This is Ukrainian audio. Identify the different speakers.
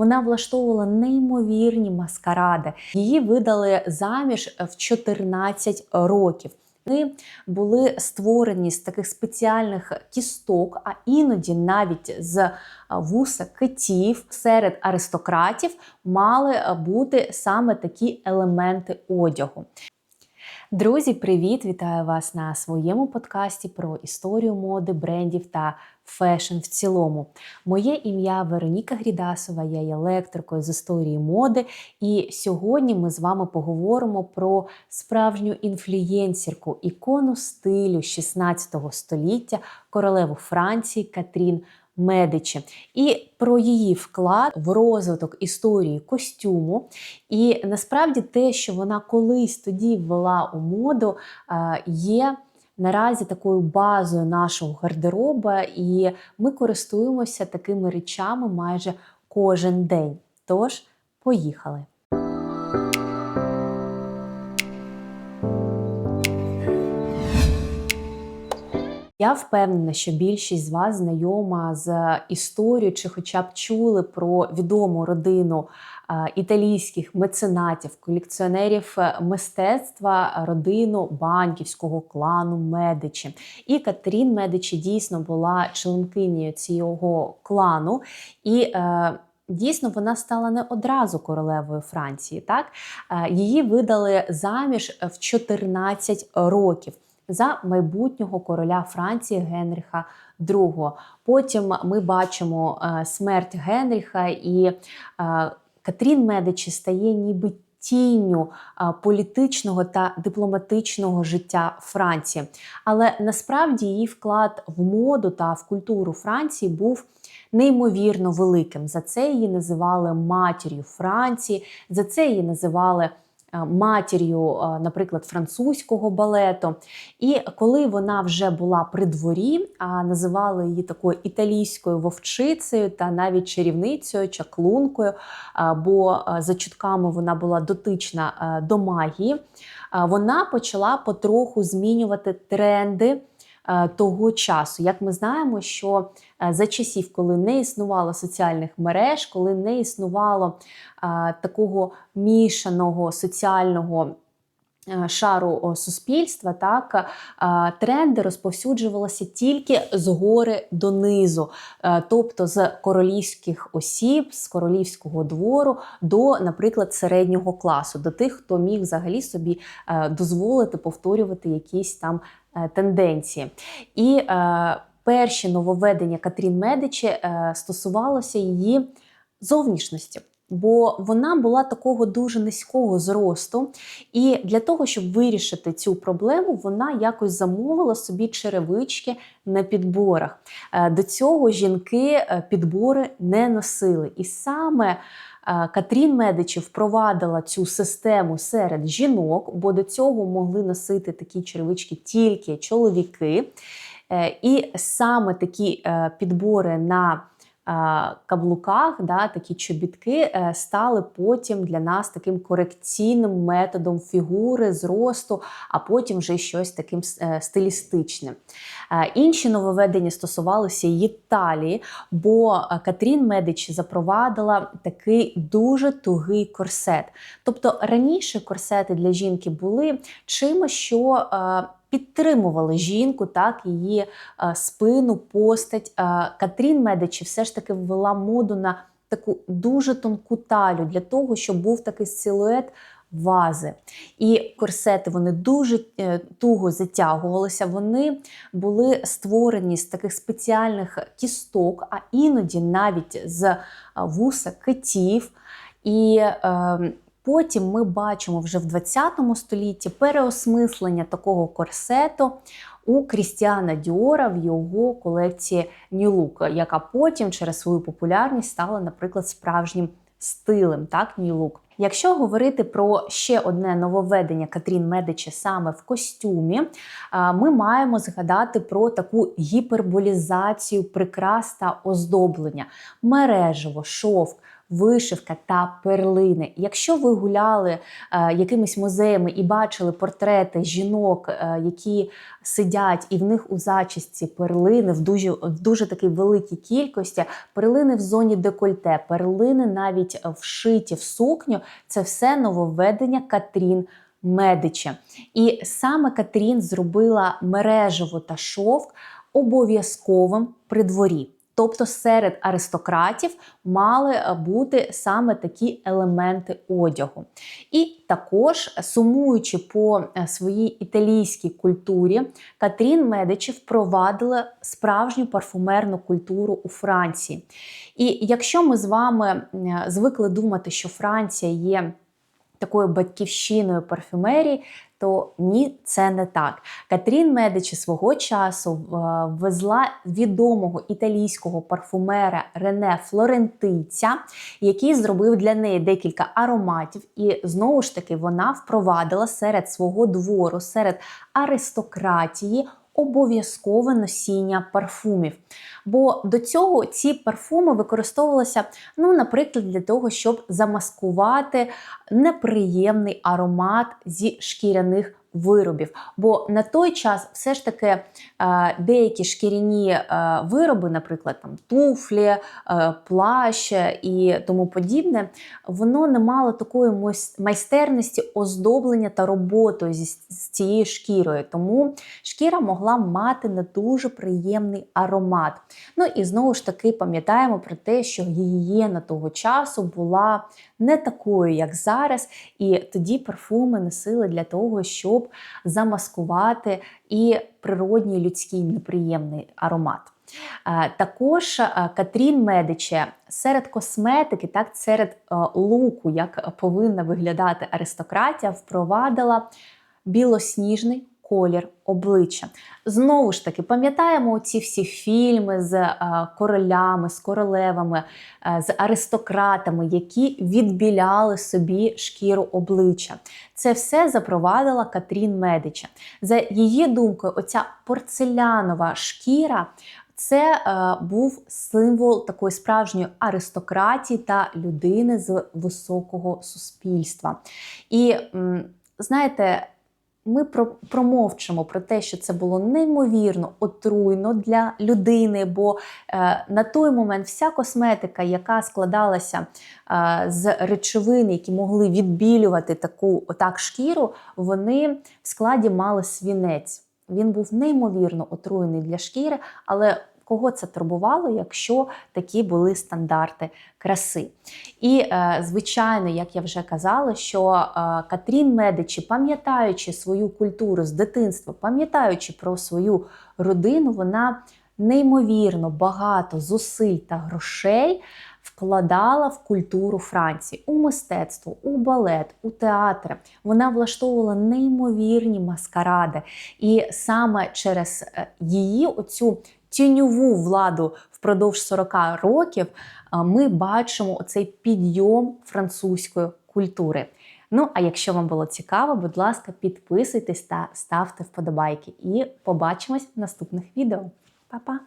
Speaker 1: Вона влаштовувала неймовірні маскаради. Її видали заміж в 14 років. Вони були створені з таких спеціальних кісток, а іноді навіть з вуса китів серед аристократів мали бути саме такі елементи одягу. Друзі, привіт! Вітаю вас на своєму подкасті про історію моди, брендів та фешн в цілому. Моє ім'я Вероніка Грідасова, я є лекторкою з історії моди. І сьогодні ми з вами поговоримо про справжню інфлюєнсірку, ікону стилю 16 століття, королеву Франції Катрін. Медичі і про її вклад в розвиток історії костюму. І насправді те, що вона колись тоді ввела у моду, є наразі такою базою нашого гардероба, і ми користуємося такими речами майже кожен день. Тож, поїхали! Я впевнена, що більшість з вас знайома з історією, чи хоча б чули про відому родину італійських меценатів, колекціонерів мистецтва, родину банківського клану Медичі. І Катерін Медичі дійсно була членкинею цього клану. І е, Дійсно, вона стала не одразу королевою Франції. Так її видали заміж в 14 років за майбутнього короля Франції Генріха II. Потім ми бачимо е, смерть Генріха і е, Катрін Медичі стає ніби. Тінню е, політичного та дипломатичного життя Франції, але насправді її вклад в моду та в культуру Франції був неймовірно великим. За це її називали матір'ю Франції, за це її називали матір'ю, е, наприклад, французького балету. І коли вона вже була при дворі, а називали її такою італійською вовчицею та навіть чарівницею, чаклункою, е, бо за чутками вона була дотична до магії, вона почала потроху змінювати тренди. Е, того часу. Як ми знаємо, що е, за часів, коли не існувало соціальних мереж, коли не існувало е, такого мішаного соціального. Шару суспільства, так тренди розповсюджувалися тільки згори донизу, тобто з королівських осіб, з королівського двору до, наприклад, середнього класу, до тих, хто міг взагалі собі дозволити повторювати якісь там тенденції. І е, перші нововведення Катрін Медичі е, стосувалося її зовнішності. Бо вона була такого дуже низького зросту, і для того, щоб вирішити цю проблему, вона якось замовила собі черевички на підборах. До цього жінки підбори не носили. І саме Катрін Медичі впровадила цю систему серед жінок, бо до цього могли носити такі черевички тільки чоловіки. Е, і саме такі е, підбори на каблуках, да, такі чобітки е, стали потім для нас таким корекційним методом фігури, зросту, а потім вже щось таким е, стилістичним. Е, інші нововведення стосувалися її талії, бо Катрін Медичі запровадила такий дуже тугий корсет. Тобто раніше корсети для жінки були чимось, що підтримували жінку, так її е, спину, постать. Е, Катрін Медичі все ж таки ввела моду на таку дуже тонку талю для того, щоб був такий силует. Вази. І корсети вони дуже е, туго затягувалися. Вони були створені з таких спеціальних кісток, а іноді навіть з вуса китів. І е, Потім ми бачимо вже в 20 столітті переосмислення такого корсету у Крістіана Діора в його колекції Look, яка потім через свою популярність стала, наприклад, справжнім стилем, так, Look. Якщо говорити про ще одне нововведення Катрін Медичі саме в костюмі, ми маємо згадати про таку гіперболізацію прикрас та оздоблення, мережево, шовк вишивка та перлини. Якщо ви гуляли е, якимись музеями і бачили портрети жінок, е, які сидять, і в них у зачісті перлини в дуже, в дуже такій великій кількості, перлини в зоні декольте, перлини навіть вшиті в сукню, це все нововведення Катрін. Медичі. І саме Катрін зробила мережево та шовк обов'язковим при дворі. Тобто серед аристократів мали бути саме такі елементи одягу. І також, сумуючи по своїй італійській культурі, Катрін Медичі впровадила справжню парфумерну культуру у Франції. І якщо ми з вами звикли думати, що Франція є такою батьківщиною парфюмерії, то ні, це не так. Катрін Медичі свого часу е, везла відомого італійського парфумера Рене Флорентийця, який зробив для неї декілька ароматів, і знову ж таки вона впровадила серед свого двору, серед аристократії обов'язкове носіння парфумів. Бо до цього ці парфуми використовувалися, ну, наприклад, для того, щоб замаскувати неприємний аромат зі шкіряних виробів. Бо на той час все ж таки е, деякі шкіряні е, вироби, наприклад, там туфлі, е, плащ і тому подібне, воно не мало такої майстерності оздоблення та роботи зі з цією шкірою. Тому шкіра могла мати не дуже приємний аромат. Ну і знову ж таки пам'ятаємо про те, що гігієна того часу була не такою, як зараз, і тоді парфуми носили для того, щоб замаскувати і природній людський неприємний аромат. Е, також е, Катрін Медиче серед косметики, так серед е, луку, як повинна виглядати аристократія, впровадила білосніжний колір обличчя. Знову ж таки, пам'ятаємо ці всі фільми з е, королями, з королевами, е, з аристократами, які відбіляли собі шкіру обличчя. Це все запровадила Катрін Медича. За її думкою, оця порцелянова шкіра. Це е, був символ такої справжньої аристократії та людини з високого суспільства. І знаєте, ми промовчимо про те, що це було неймовірно отруйно для людини, бо е, на той момент вся косметика, яка складалася е, з речовин, які могли відбілювати таку отак шкіру, вони в складі мали свінець. Він був неймовірно отруєний для шкіри, але Кого це турбувало, якщо такі були стандарти краси? І, е, звичайно, як я вже казала, що е, Катрін Медичі, пам'ятаючи свою культуру з дитинства, пам'ятаючи про свою родину, вона неймовірно багато зусиль та грошей. Вкладала в культуру Франції, у мистецтво, у балет, у театр. Вона влаштовувала неймовірні маскаради. І саме через е, її оцю тіньову владу впродовж 40 років, ми бачимо цей підйом французької культури. Ну, а якщо вам було цікаво, будь ласка, підписуйтесь та ставте вподобайки. І побачимось в наступних відео. Па-па!